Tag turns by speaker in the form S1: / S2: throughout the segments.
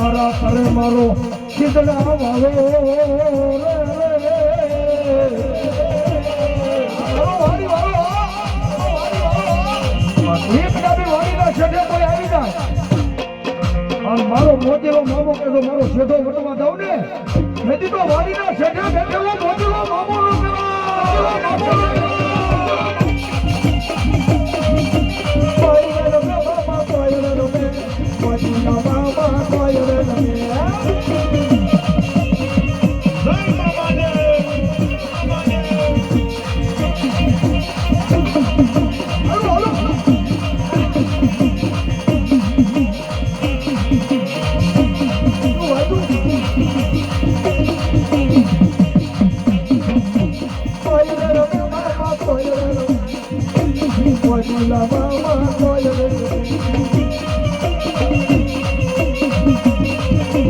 S1: તારા કરે મારો ખીદડા વાવે મારો મોટેલો મામો કહેતો, મારો શેઠો વટવા જાઉં ને? મેં દીધો વાડીના શેઠે બેઠેલો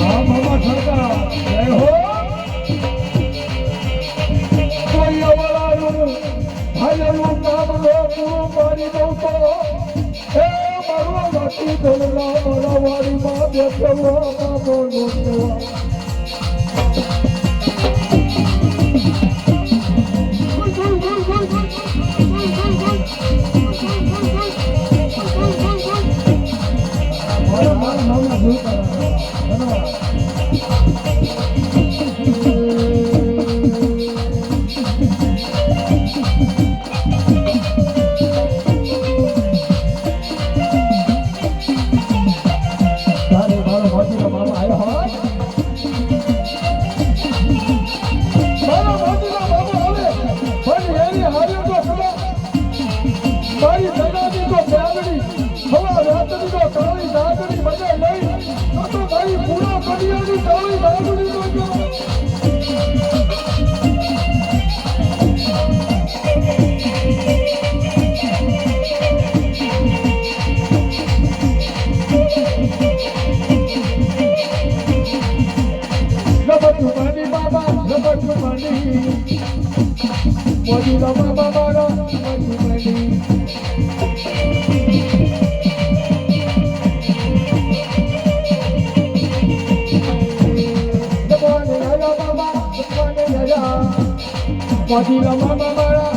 S1: આ મામા સરકાર જય હો. કરી દઉં તો હે મારો બાકી ધોલા મારા વાડીમાં બેસવા ના બોલો Thank you. Wajira mama mara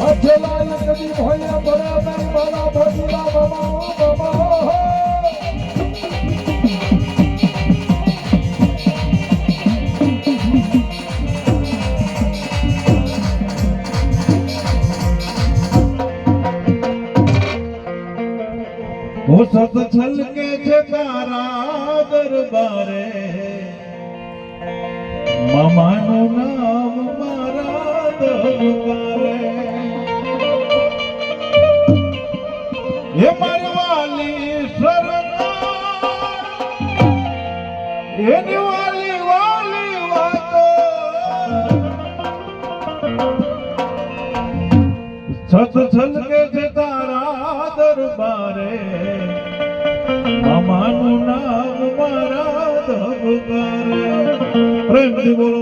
S1: મધ્યલાલ કદી ભોયા બરાબર મારા ભોજુલા બાબા બાબા
S2: મામાનું નામ મારા દરબારે. હે મારવાલી શરણ એની વાલી વાલી વાતો. સત કે છે તારા મારા પ્રેમથી બોલો